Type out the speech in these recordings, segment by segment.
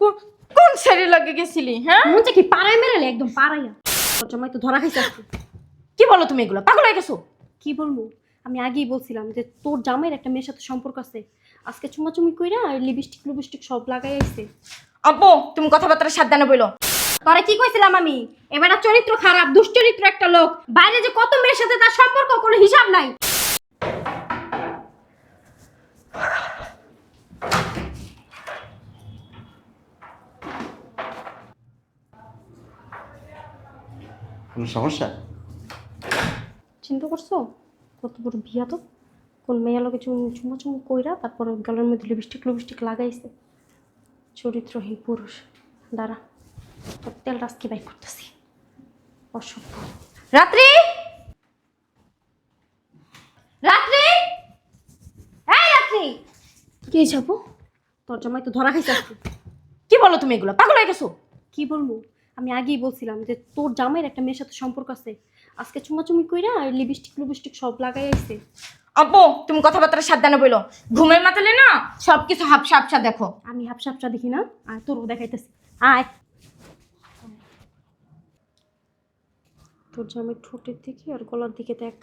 কোন ছেলে লাগে গেছিলি হ্যাঁ? মন কি পাড়ায় মেরেলে একদম পাড়াইয়া জমাই তো ধরা খাইছে। কি বলো তুমি এগুলো? পাগল হয়ে গেছো? কি বলব? আমি আগেই বলছিলাম যে তোর জামাইয়ের একটা মেয়ের সাথে সম্পর্ক আছে। আজকে চুমাচুমি কইরা আর লিপস্টিক লিপস্টিক সব লাগাই আইছে। আপু তুমি কথাবার্তা সাবধানে বইলো। তোরে কি কইছিলাম আমি? এবার চরিত্র খারাপ দুশ্চরিত্র একটা লোক। বাইরে যে কত মেয়ের সাথে তার সম্পর্ক কোনো হিসাব নাই। কোনো সমস্যা? চিন্তা করছ? কত বড় বিয়া তো? কোন মেয়ের লোকে চুমা চুমু কইরা তারপর গালের মধ্যে লিপস্টিক লিপস্টিক লাগাইছে। চরিত্রহীন পুরুষ। দাঁড়া তোর তেল রাজকে বাই করতেছি। অসভ্য। রাত্রি! রাত্রি! এই রাত্রি! কে যাব? তোর জামাই তো ধরা খাইছে কি বলো তুমি এগুলো? পাগল হয়ে গেছো? কি বলব? আমি আগেই বলছিলাম যে তোর জামাইয়ের একটা মেয়ের সাথে সম্পর্ক আছে। আজকে চুমাচুমি কইরা আর লিপস্টিক লিপস্টিক সব লাগাই আইছে। আপু তুমি কথাবার্তা সাবধানে বইলো। ঘুমের মাতালে না সবকিছু হাফসা হাফসা দেখো। আমি হাফসাপটা দেখি না আর তোরও দেখাইতেছি। আয়। তোর জামাই ঠোঁটের দিকে আর গলার দিকে দেখ।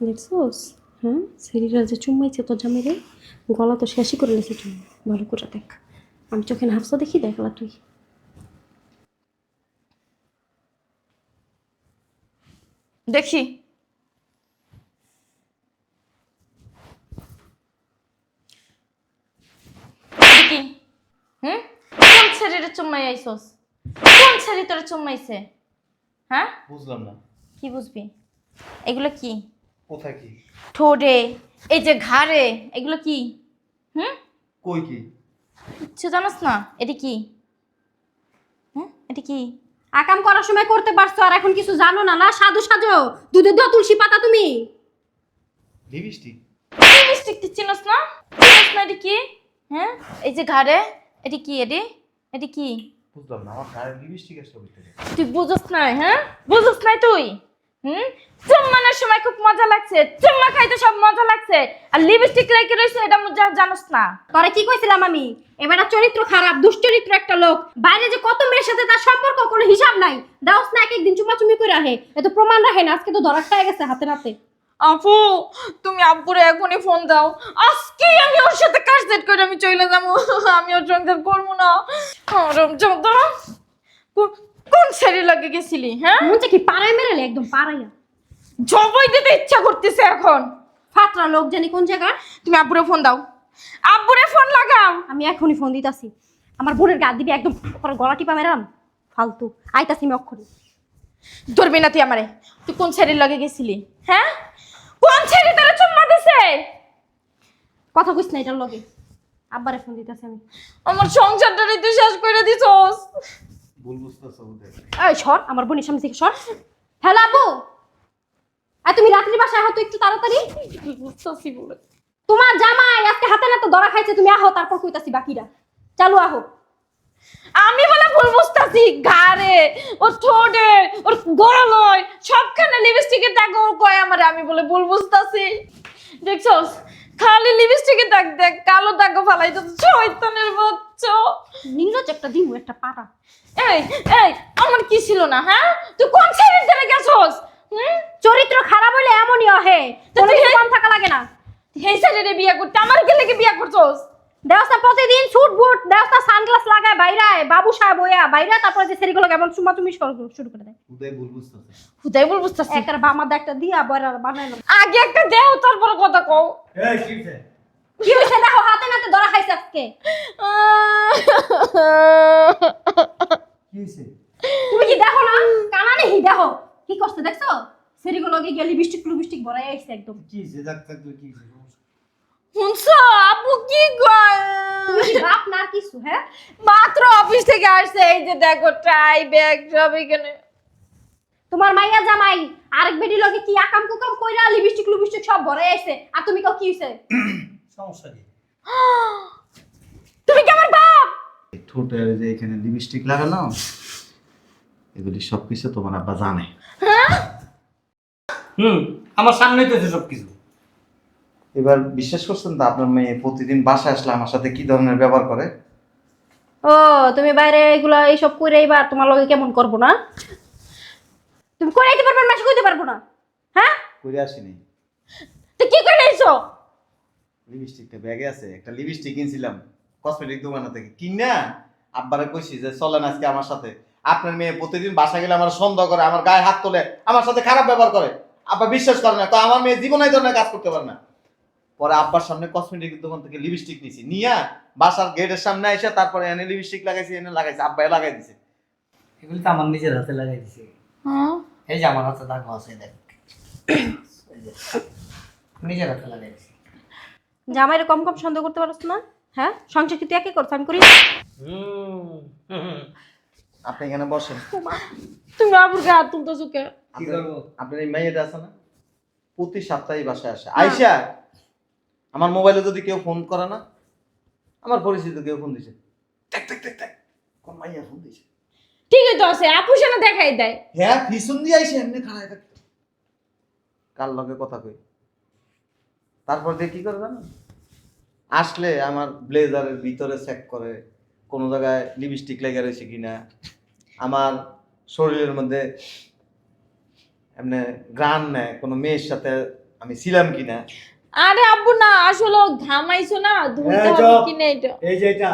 দেখছোস? হ্যাঁ? শরীরা যে চুম্মাইছে তোর জামাইরে গলা তো শেষই করে লেছে তুমি ভালো করে দেখ। আমি চোখে হাফসা দেখি দেখলা তুই। দেখি। এটা কি হুম? কোন ছেলের চুম্মাই আইসস? কোন ছেলে তোর চুম্মাইছে? হ্যাঁ? বুঝলাম না। কি বুঝবি? এগুলো কি? কোথায় কি? ঠোঁটে এই যে ঘাড়ে এগুলো কি? হুম? কই কি? কিছু জানোস না এটা কি? হ্যাঁ এটা কি? আকাম করার সময় করতে পারছ আর এখন কিছু জানো না না? সাধু সাজো। দুধে দেওয়া তুলসী পাতা তুমি। লিপস্টিক? লিপস্টিক তুই চিনস না? চিনস না এটা কি? হ্যাঁ এই যে ঘাড়ে এটি কি এটি? এটি কি? বুঝলাম না আমার গায়ে লিপস্টিক আসলো কই তুই বুঝস নাই হ্যাঁ? বুঝস নাই তুই? হুম? চুম্মানোর সময় খুব মজা লাগছে। চুম্মা খাইতে সব মজা লাগছে। আর লিপস্টিক লাইকে রয়েছে এটা মজা জানোস না। তোরে কি কইছিলাম আমি? এবার চরিত্র খারাপ দুশ্চরিত্র একটা লোক। বাইরে যে কত মেয়ের সাথে তার সম্পর্ক কোনো হিসাব নাই। দাওস না এক একদিন চুমাচুমি করে রাখে এত প্রমাণ রাখে না আজকে তো ধরা খায় গেছে হাতে নাতে। আপু তুমি আব্বুরে এখনই ফোন দাও। আজকেই আমি ওর সাথে কাজ সেট করে আমি চলে যাব। আমি ওর সংসার করব না। আরাম চৌধা কোন ছেলে লাগে গেছিলি হ্যাঁ? মন কি পাড়ায় মেরেলে একদম পাড়াইয়া জবাই দিতে ইচ্ছা করতেছে এখন। ফাতরা লোক জানি কোন জায়গা তুমি আব্বুরে ফোন দাও। আব্বুরে ফোন লাগাও। আমি এখনই ফোন দিতাছি। আমার বোনের গা দিবি একদম ওপরে গলা টিপা মেরাম। ফালতু। আইতাছি আমি অক্ষরে। ধরবি না তুই আমারে। তুই কোন ছেলের লাগে গেছিলি হ্যাঁ? কোন ছেলে তারা চুম্মা দিছে? কথা কইস না এটার লগে। আব্বারে ফোন দিতাছি আমি। আমার সংসারটারে তুই শেষ করে দিছস। সর, আমার বোনের সামনে থেকে সর। হ্যালো আব্বু। আর তুমি রাত্রি বাসায় হতো একটু তাড়াতাড়ি? তোমার জামাই আজকে হাতে নাতে ধরা খাইছে, তুমি আহো, তারপর কইতাছি বাকিরা। চালু আহো। আমি বলে ভুল বুঝতেছি ঘাড়ে, ওর ঠোঁটে, ওর গরলয় সবখানে লিপস্টিকের দাগ ও কয় আমারে, আমি বলে ভুল বুঝতেছি দেখছস? খালি লিপস্টিকের দাগ দেখ কালো দাগ ফালাই তো শয়তানের বাচ্চা। নির্লজ একটা দিমু একটা পাটা এই এই আমার কি ছিল না হ্যাঁ? তুই কোন ছেলের দ্বারা গেছস? হুম? চরিত্র খারাপ হইলে এমনই অহে। তো কোনো তুই কিছু কম থাকা লাগে না। এই ছেলেরে বিয়ে করতে আমার কে লেগে বিয়ে করছস? দেওস্তা প্রতিদিন শুট বুট দেওস্তা সানগ্লাস লাগায় বাইরায় বাবু সাহেব বইয়া বাইরা তারপরে যে সেরিগুলো কেমন চুমা চুমি শুরু করে দেয়। হুদাই ভুল বুঝতেছি একটা দিয়া বানাইলো আগে একটা দেও তারপর কথা কও। এই কিছে কি হইছে? দেখো হাতে নাতে ধরা খাইছে আজকে। কি হইছে? তুমি কি দেখো না? কানা নেই দেখো। কি করছে দেখছ? সেরিগুলো গিয়ে গেলি বৃষ্টিক লুবিষ্টিক ভরাই আইছে একদম। কি হইছে? ডাক্তার তুই কি হইছে? শুনছো? আপু কি কয়? তুমি কি বাপ না কিছু হ্যাঁ? মাত্র অফিস থেকে আসছে এই যে দেখো টাই ব্যাগ সব এখানে। তোমার মাইয়া জামাই আরেক বেটি লগে কি আকাম কুকাম কইরা লিপস্টিক লিপস্টিক সব ভরে আইছে? আর তুমি কাও কি হইছে? সমস্যা কি? তুমি কি আমার বাপ? ঠোঁটের যে এখানে লিপস্টিক লাগানো এগুলি সব কিছু তোমার আব্বা জানে। হুম আমার সামনেই তো সব কিছু এবার বিশ্বাস করছেন তো আপনার মেয়ে প্রতিদিন বাসায় আসলে আমার সাথে কি ধরনের ব্যবহার করে? ও তুমি বাইরে এগুলা এইসব কইরা এবার তোমার লগে কেমন করব না? তুমি কইরাইতে পারবে? না কইতে পারব না। হ্যাঁ? করে আসিনি। তো কি করে এসো লিপস্টিকটা ব্যাগে আছে। একটা লিপস্টিক কিনছিলাম কসমেটিক দোকান থেকে। কিনা আব্বারে কইছি যে চলেন আজকে আমার সাথে। আপনার মেয়ে প্রতিদিন বাসা গেলে আমার সন্দেহ করে আমার গায়ে হাত তোলে আমার সাথে খারাপ ব্যবহার করে। আব্বা বিশ্বাস করে না। তো আমার মেয়ে জীবনে এই ধরনের কাজ করতে পারে না। পরে আব্বার সামনে কসমেটিক দোকান থেকে লিপস্টিক নিছি। নিয়া বাসার গেটের সামনে এসে তারপরে এনে লিপস্টিক লাগাইছি এনে লাগাইছি। আব্বাই লাগাই দিছে। এগুলি তো আমার নিজের হাতে লাগাই দিছে। এই যে আমার হাতে দাগ আছে দেখ। নিজের হাতে লাগাই জামাইরে কম কম সন্দেহ করতে পারছ না? হ্যাঁ? সংসার কি তুই একে করছ? আমি করি। আপনি এখানে বসেন। তুমি আপুর গায়ে হাত তুলতেছো কে? কি করব? আপনার এই মেয়েটা আছে না? প্রতি সপ্তাহে বাসায় আসে। আইসা আমার মোবাইলে যদি কেউ ফোন করে না আমার পরিচিত কেউ ফোন দিছে। দেখ দেখ দেখ দেখ। কোন মাইয়া ফোন দিছে? ঠিকই তো আছে আপু সেনা দেখাই দেয়। হ্যাঁ পিছন দিয়ে আইসে এমনি খাড়ায় থাকতো কার লগে কথা কই? তারপর দিয়ে কি করে জানো? আসলে আমার ব্লেজারের ভিতরে চেক করে কোনো জায়গায় লিপস্টিক লেগে রয়েছে কিনা। আমার শরীরের মধ্যে এমনি গ্রান নেয় কোনো মেয়ের সাথে আমি ছিলাম কিনা। আরে আব্বু না আসলে ঘামাইছো না হ্যাঁ, হবে চুপ। কি না এটা? এই যে এটা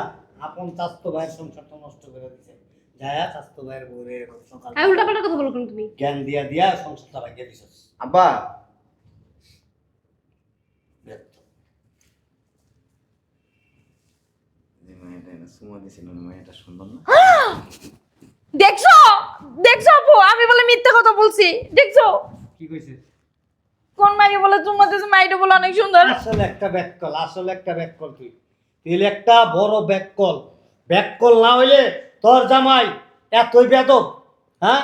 আপন স্বাস্থ্য ভাইয়ের সংসারটা নষ্ট করে দিছে। যায়া স্বাস্থ্য ভাইয়ের বউরে এরকম সকাল আমি উল্টা কথা বলো কেন তুমি? জ্ঞান দিয়া দিয়া সংসারটা ভাঙিয়ে দিছিস। আব্বা। যে মেয়েটা এনে সুমা দিছিল ওই মেয়েটা সুন্দর না? দেখছ? দেখছ আপু আমি বলে মিথ্যে কথা বলছি দেখছ? কি কইছে? কোন মাইকে বলে তোমার দেশে মাইটা বলে অনেক সুন্দর। আসলে একটা ব্যাককল আসলে একটা ব্যাককল তুই। তুই একটা বড় ব্যাককল। ব্যাককল না হইলে তোর জামাই এতই বেদব হ্যাঁ?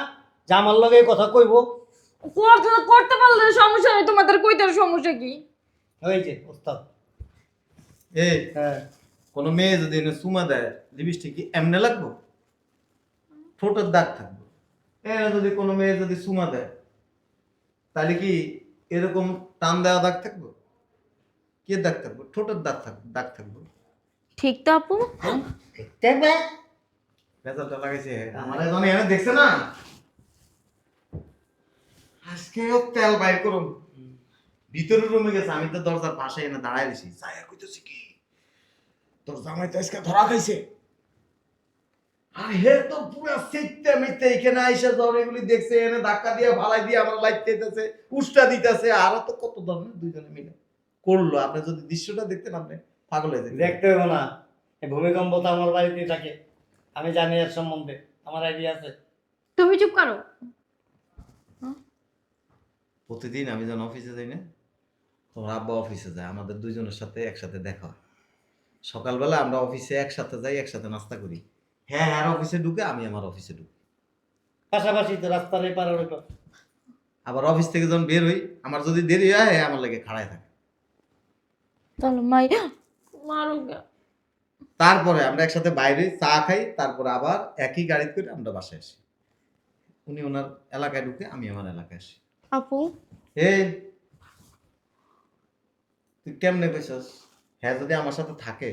জামার লগে এই কথা কইব? করতে করতে পারলে সমস্যা নেই তোমাদের কইতে সমস্যা কি? ওই যে ওস্তাদ। এই হ্যাঁ। কোনো মেয়ে যদি এনে সুমা দেয় লিপস্টিক কি এমনে লাগবো? ঠোঁটের দাগ থাকবে। এনে যদি কোনো মেয়ে যদি সুমা দেয় তাহলে কি এরকম টান দেওয়া দাগ থাকব? কে দাগ থাকব? ঠোঁটের দাগ থাকবে দাগ থাকব? ঠিক তো আপু? দেখবে ভেজালটা লাগাইছে। আমার এনে দেখছে না? আজকেও তেল বাইর করুন। ভিতরের রুমে গেছে আমি তো দরজার পাশে এনে দাঁড়ায় দিছি যাইয়া কইতেছি কি? তোর জামাই তো আজকে ধরা খাইছে। আর হে তো পুরো সিটতে মিটতে এখানে আইসা জ্বর এগুলি দেখছে এনে ধাক্কা দিয়ে ভালাই দিয়ে আমার লাইট দিতেছে উষ্টা দিতেছে। আরও তো কত ধরনের দুইজনে মিলে। করল আপনি যদি দৃশ্যটা দেখতেন আপনি পাগল হয়ে দেখতে হবে না। ভূমিকম্প তো আমার বাড়িতেই থাকে। আমি জানি এর সম্বন্ধে। আমার আইডিয়া আছে? তুমি চুপ করো। প্রতিদিন আমি যখন অফিসে যাই না তোমার আব্বা অফিসে যায় আমাদের দুইজনের সাথে একসাথে দেখা হয়। সকালবেলা আমরা অফিসে একসাথে যাই একসাথে নাস্তা করি। হ্যাঁ হ্যাঁ অফিসে ঢুকে আমি আমার অফিসে ঢুকি। পাশাপাশি তো রাস্তার এই পারে। আবার অফিস থেকে যখন বের হই আমার যদি দেরি হয় আমার লাগে খাড়ায় থাকে। তাহলে মাই মারো গা। তারপরে আমরা একসাথে বাইরে চা খাই তারপরে আবার একই গাড়িতে করে আমরা বাসায় আসি। উনি ওনার এলাকায় ঢুকে আমি আমার এলাকায় আসি। আপু? এই তুই কেমনে কইছস হ্যাঁ যদি আমার সাথে থাকে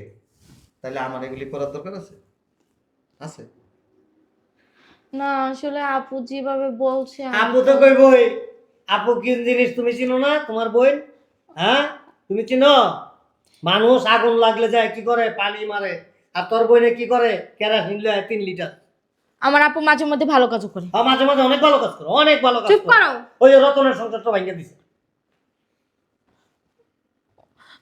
তাহলে আমার এগুলি করার দরকার আছে? আছে? না আসলে আপু যেভাবে বলছে আপু তো কই বই? আপু কি জিনিস তুমি চিনো না? তোমার বই? হ্যাঁ? তুমি চিনো? মানুষ আগুন লাগলে যায় কি করে? পানি মারে। আর তোর বইনে কি করে? কেরাসিন লয় তিন লিটার। আমার আপু মাঝে মধ্যে ভালো কাজ করে। আর মাঝে মাঝে অনেক ভালো কাজ করে অনেক ভালো কাজ চুপ করে। করো। ওই যে রতনের সংসারটা ভাঙিয়ে দিছে।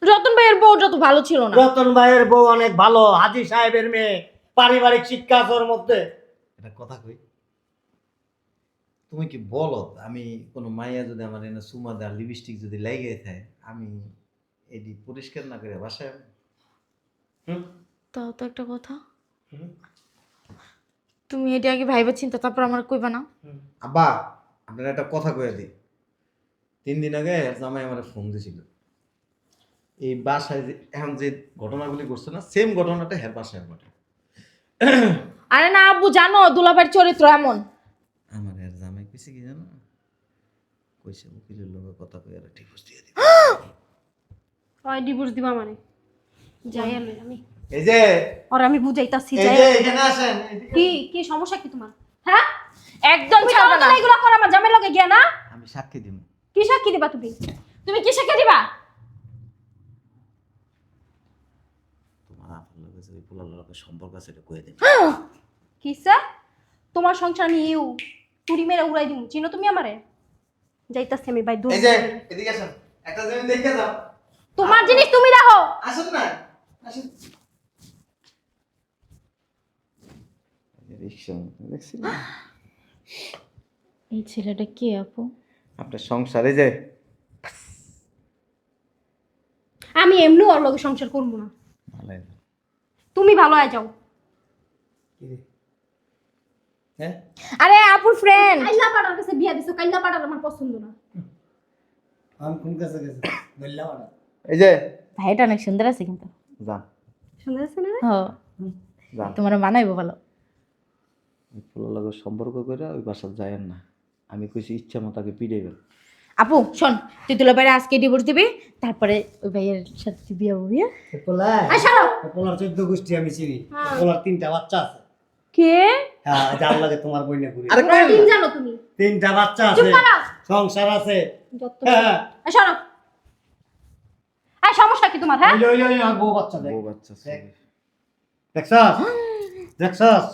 রতন ভাইয়ের বউটা তো ভালো ছিল না। রতন ভাইয়ের বউ অনেক ভালো হাজি সাহেবের মেয়ে পারিবারিক শিক্ষা ওর মধ্যে। এটা কথা কই? তুমি কি বলো আমি কোনো মাইয়া যদি আমার এনে সুমা দেয় লিপস্টিক যদি লেগে থাকে আমি এটি পরিষ্কার না করে বাসায় হুম? তাও তো একটা কথা। তুমি এটা আগে ভাইবা চিন্তা তারপর আমার কইবা না। আব্বা আপনার একটা কথা কয়ে দিই। তিন দিন আগে জামাই আমার ফোন দিয়েছিল এই বাসায় যে এখন যে ঘটনাগুলি করছে না সেম ঘটনাটা হ্যাঁ বাসায় ঘটে। আরে না আব্বু জানো দুলাভাইয়ের চরিত্র এমন। আমার এর জামাই কইছে কি জানো? কইছে উকিলের লোকের কথা কই আর ঠিক দিয়ে দিবে। ওই ডিভোর্স দিবা মানে? যাই আলো আমি। এই যে আর আমি বুঝাইতাছি এই যে এখানে আসেন কি কি সমস্যা কি তোমার? হ্যাঁ? একদম তুমি ছাড়বে না। এগুলো কর আমার লগে গিয়া না? আমি সাক্ষী দিব কি সাক্ষী দিবা তুমি? তুমি কি শিখে দিবা? তোমার আপনার লোকের যে পোলার লোকের সম্পর্ক আছে এটা কয়ে দিন কিসা তোমার সংসার আমি ইউ। তুড়ি মেরে উড়াই দিমু। চিনো তুমি আমারে? যাইতাছি আমি ভাই দূর এই যে এদিকে আসেন। একটা জিনিস দেখে যাও। তোমার জিনিস তুমি রাখো। আসুন না আসুন। রিক্সা দেখছিল? এই ছেলেটা কে আপু? আপনার সংসারে যে আমি এমনি ওর লগে সংসার করব না। তুমি ভালো হয়ে যাও। হ্যাঁ? আরে আপুর ফ্রেন্ড কাইল্লা পাড়ার কাছে বিয়া দিছো কাইল্লা পাড়ার আমার পছন্দ না। আমি কোন কাছে গেছি? বললাম না এই যে। ভাইটা অনেক সুন্দর আছে কিন্তু। যান শুনতে পাচ্ছি না রে? হ যান তোমার মানাইবো ভালো। সম্পর্ক করে ওই বাসা যায়েন না। আমি কইছি ইচ্ছা মতো তাকে পিড়াইবেন আপু শোন তুই দুলাভাইয়ের আজকে ডিভোর্স দিবি তারপরে ওই ভাইয়ের সাথে তুই বিয়ে হবি হ্যাঁ? পোলার চোদ্দ গোষ্ঠী আমি চিনি। হ্যাঁ। পোলার তিনটা বাচ্চা আছে। কে? হ্যাঁ যার লাগে তোমার বইনে ঘুরি আরে তিন জানো তুমি। তিনটা বাচ্চা আছে। সংসার আছে। হ্যাঁ আই সমস্যা কি তোমার হ্যাঁ? ওই ওই ওই বউ বাচ্চা দেখ। বউ বাচ্চা দেখ। দেখছস? দেখছস?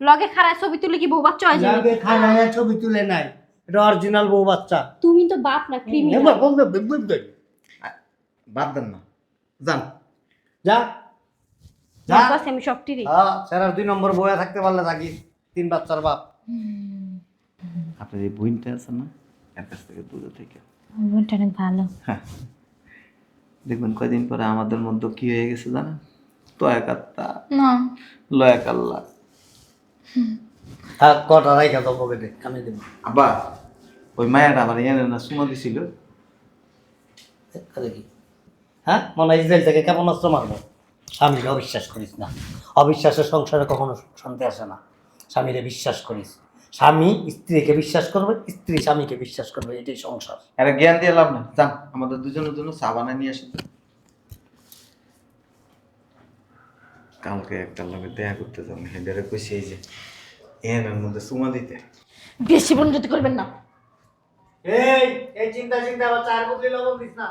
লগে ছবি তুলে কি বউ বাচ্চা হয়ে ছবি তুলে নাই। এটা অরিজিনাল বউ বাচ্চা। তুমি তো বাপ না ক্রিমিনাল বাদ দেন না। যান। যা। যা। আমি সব টিরি হ্যাঁ স্যার দুই নম্বর বয়া থাকতে পারলে থাকি তিন বাচ্চার বাপ। আপনার এই বইনটা আছে না? এর কাছ থেকে দূরে থেকে। বোনটা অনেক ভালো। হ্যাঁ। দেখবেন কয়দিন পরে আমাদের মধ্যে কি হয়ে গেছে জানেন? তো একাত্তা না। লয়া কাল্লা। থাক কটা রাইখা তো পকেটে কামে দেবো। আব্বা ওই মায়েরা আমার এনে না সুমা দিছিল? আরে কি? হ্যাঁ? মনে হয় ইসরায়েল থেকে কেমন অস্ত্র মারবো। স্বামীকে অবিশ্বাস করিস না। অবিশ্বাসের সংসারে কখনো শান্তি আসে না। স্বামীরে বিশ্বাস করিস। স্বামী স্ত্রীকে বিশ্বাস করবে স্ত্রী স্বামীকে বিশ্বাস করবে এটাই সংসার। এরা জ্ঞান দিয়ে লাভ না যান আমাদের দুজনের জন্য চা বানায় নিয়ে আসেন কালকে একটা লোকের দেখা করতে যাব। হেডারে কইছি এই যে এনের মধ্যে সুমা দিতে। বেশি বন্ধুত্ব করবেন না। এই এই চিন্তা চিন্তা আবার চার বদলি লবণ দিস না।